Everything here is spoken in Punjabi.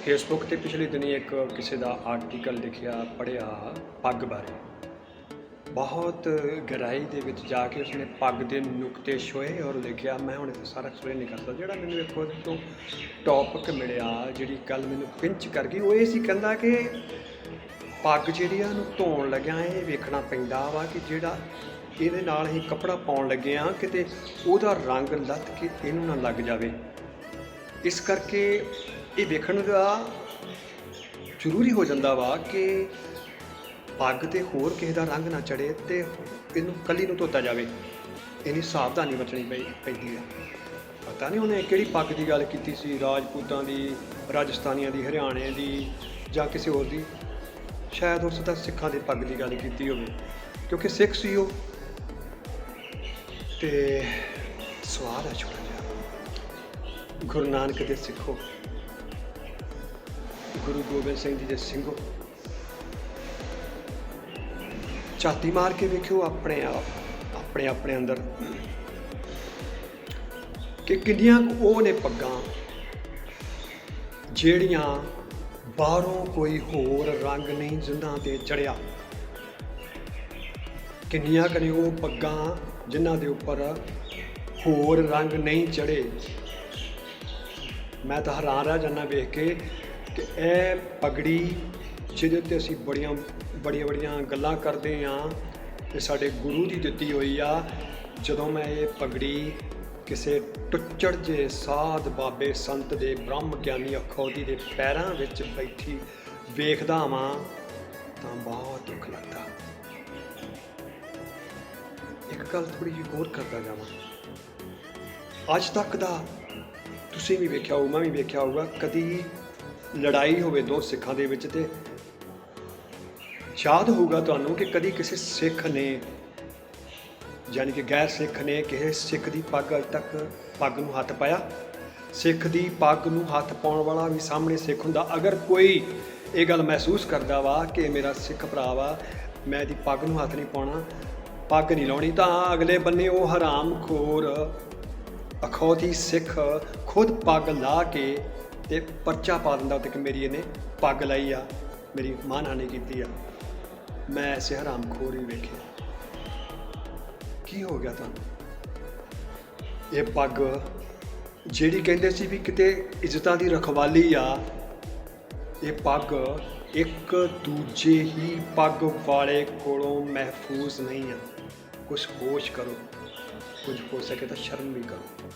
ਫੇਸਬੁੱਕ ਤੇ ਪਿਛਲੇ ਦਿਨੀ ਇੱਕ ਕਿਸੇ ਦਾ ਆਰਟੀਕਲ ਲਿਖਿਆ ਪੜਿਆ ਪੱਗ ਬਾਰੇ। ਬਹੁਤ ਗਹਿਰਾਈ ਦੇ ਵਿੱਚ ਜਾ ਕੇ ਉਸਨੇ ਪੱਗ ਦੇ ਨੁਕਤੇ ਛੋਏ ਔਰ ਲਿਖਿਆ, ਮੈਂ ਹੁਣ ਇਹ ਸਾਰਾ ਐਕਸਪਲੇਨ ਨਹੀਂ ਕਰਦਾ ਜਿਹੜਾ ਮੈਨੂੰ ਇੱਕ ਉਹਦੇ ਤੋਂ ਟੌਪਿਕ ਮਿਲਿਆ, ਜਿਹੜੀ ਗੱਲ ਮੈਨੂੰ ਪਿੰਚ ਕਰ ਗਈ, ਉਹ ਇਹ ਸੀ ਕਹਿੰਦਾ ਕਿ ਪੱਗ ਜਿਹੜੀ ਆ ਉਹਨੂੰ ਧੋਣ ਲੱਗਿਆ, ਇਹ ਵੇਖਣਾ ਪੈਂਦਾ ਵਾ ਕਿ ਜਿਹੜਾ ਇਹਦੇ ਨਾਲ ਹੀ ਕੱਪੜਾ ਪਾਉਣ ਲੱਗੇ ਆ, ਕਿਤੇ ਉਹਦਾ ਰੰਗ ਲੱਤ ਕੇ ਇਹਨੂੰ ਨਾ ਲੱਗ ਜਾਵੇ। ਇਸ ਕਰਕੇ ਇਹ ਵੇਖਣ ਦਾ ਜ਼ਰੂਰੀ ਹੋ ਜਾਂਦਾ ਵਾ ਕਿ ਪੱਗ ਤੇ ਹੋਰ ਕਿਸੇ ਦਾ ਰੰਗ ਨਾ ਚੜੇ ਤੇ ਇਹਨੂੰ ਕਲੀ ਨੂੰ ਧੋਤਾ ਜਾਵੇ। ਇਹਨੀ ਸਾਵਧਾਨੀ ਵਰਤਣੀ ਪਈ, ਪੈਂਦੀ ਹੈ ਪਤਾ ਨਹੀਂ ਉਹਨੇ ਕਿਹੜੀ ਪੱਗ ਦੀ ਗੱਲ ਕੀਤੀ ਸੀ, ਰਾਜਪੂਤਾਂ ਦੀ, ਰਾਜਸਥਾਨੀਆਂ ਦੀ, ਹਰਿਆਣੇ ਦੀ ਜਾਂ ਕਿਸੇ ਹੋਰ ਦੀ। ਸ਼ਾਇਦ ਉਸ ਦਾ ਸਿੱਖਾਂ ਦੇ ਪੱਗ ਦੀ ਗੱਲ ਕੀਤੀ ਹੋਵੇ, ਕਿਉਂਕਿ ਸਿੱਖ ਸੀ ਉਹ। ਤੇ ਸਵਾਲ ਹੈ ਛੋਟਾ ਜਿਹਾ, ਗੁਰੂ ਨਾਨਕ ਦੇ ਸਿੱਖੋ। ਗੁਰੂ ਗੋਬਿੰਦ ਸਿੰਘ ਜੀ ਦੇ ਸਿੰਘੋ। ਛਾਤੀ ਮਾਰ ਕੇ ਵੇਖਿਓ ਆਪਣੇ ਆਪ, ਆਪਣੇ ਆਪਣੇ ਅੰਦਰ ਕਿ ਕਿੰਨੀਆਂ ਉਹ ਨੇ ਪੱਗਾਂ ਜਿਹੜੀਆਂ ਬਾਹਰੋਂ ਕੋਈ ਹੋਰ ਰੰਗ ਨਹੀਂ ਜਿਨ੍ਹਾਂ ਤੇ ਚੜਿਆ ਕਿੰਨੀਆਂ ਕਨੇ ਉਹ ਪੱਗਾਂ ਜਿਨ੍ਹਾਂ ਦੇ ਉੱਪਰ ਹੋਰ ਰੰਗ ਨਹੀਂ ਚੜੇ ਮੈਂ ਤਾਂ ਹੈਰਾਨ ਰਹਿ ਜਾਂਦਾ ਵੇਖ ਕੇ ਕਿ ਇਹ ਪਗੜੀ, ਜਿਹਦੇ ਉੱਤੇ ਅਸੀਂ ਬੜੀਆਂ ਬੜੀਆਂ ਬੜੀਆਂ ਗੱਲਾਂ ਕਰਦੇ ਆ ਤੇ ਸਾਡੇ ਗੁਰੂ ਦੀ ਦਿੱਤੀ ਹੋਈ ਆ। ਜਦੋਂ ਮੈਂ ਇਹ ਪਗੜੀ ਕਿਸੇ ਟੁੱਚੜ ਜੇ ਸਾਧ ਬਾਬੇ ਸੰਤ ਦੇ ਬ੍ਰਹਮ ਗਿਆਨੀ ਅਖੌਦੀ ਦੇ ਪੈਰਾਂ ਵਿੱਚ ਬੈਠੀ ਵੇਖਦਾ ਵਾਂ, ਤਾਂ ਬਹੁਤ ਦੁੱਖ ਲੱਗਦਾ। ਇੱਕ ਗੱਲ ਥੋੜੀ ਜਿਹੀ ਹੋਰ ਕਰਦਾ ਜਾਵਾਂ। ਅੱਜ ਤੱਕ ਦਾ ਤੁਸੀਂ ਵੀ ਵੇਖਿਆ ਹੋਊ, ਮੈਂ ਵੀ ਵੇਖਿਆ ਹੋਊਗਾ, ਕਦੀ ਲੜਾਈ ਹੋਵੇ ਦੋ ਸਿੱਖਾਂ ਦੇ ਵਿੱਚ ਤੇ ਯਾਦ ਹੋਊਗਾ ਤੁਹਾਨੂੰ ਕਿ ਕਦੀ ਕਿਸੇ ਸਿੱਖ ਨੇ, ਯਾਨੀ ਕਿ ਗੈਰ ਸਿੱਖ ਨੇ ਕਿਸੇ ਸਿੱਖ ਦੀ ਪੱਗ ਅਜ ਤੱਕ ਪੱਗ ਨੂੰ ਹੱਥ ਪਾਇਆ। ਸਿੱਖ ਦੀ ਪੱਗ ਨੂੰ ਹੱਥ ਪਾਉਣ ਵਾਲਾ ਵੀ ਸਾਹਮਣੇ ਸਿੱਖ ਹੁੰਦਾ। ਅਗਰ ਕੋਈ ਇਹ ਗੱਲ ਮਹਿਸੂਸ ਕਰਦਾ ਵਾ ਕਿ ਮੇਰਾ ਸਿੱਖ ਭਰਾ ਵਾ, ਮੈਂ ਇਹਦੀ ਪੱਗ ਨੂੰ ਹੱਥ ਨਹੀਂ ਪਾਉਣਾ, ਪੱਗ ਨਹੀਂ ਲਾਉਣੀ, ਤਾਂ ਅਗਲੇ ਬੰਨੇ ਉਹ ਹਰਾਮ ਖੋਰ ਅਖੌਤੀ ਸਿੱਖ ਖੁਦ ਪੱਗ ਲਾ ਕੇ ਤੇ ਪਰਚਾ ਪਾ ਦਿੰਦਾ ਤੇ ਕਿ ਮੇਰੀ ਇਹਨੇ ਪੱਗ ਲਾਈ ਆ, ਮੇਰੀ ਮਾਨਹਾਨੀ ਕੀਤੀ ਆ। ਮੈਂ ਐਸੇ ਹਰਾਮਖੋਰ ਹੀ ਵੇਖੇ ਕੀ ਹੋ ਗਿਆ ਤੁਹਾਨੂੰ? ਇਹ ਪੱਗ ਜਿਹੜੀ ਕਹਿੰਦੇ ਸੀ ਵੀ ਕਿਤੇ ਇੱਜ਼ਤਾਂ ਦੀ ਰਖਵਾਲੀ ਆ, ਇਹ ਪੱਗ ਇੱਕ ਦੂਜੇ ਹੀ ਪੱਗ ਵਾਲੇ ਕੋਲੋਂ ਮਹਿਫੂਜ਼ ਨਹੀਂ ਆ। ਕੁਝ ਹੋਸ਼ ਕਰੋ ਕੁਝ ਹੋ ਸਕੇ ਤਾਂ ਸ਼ਰਮ ਵੀ ਕਰੋ।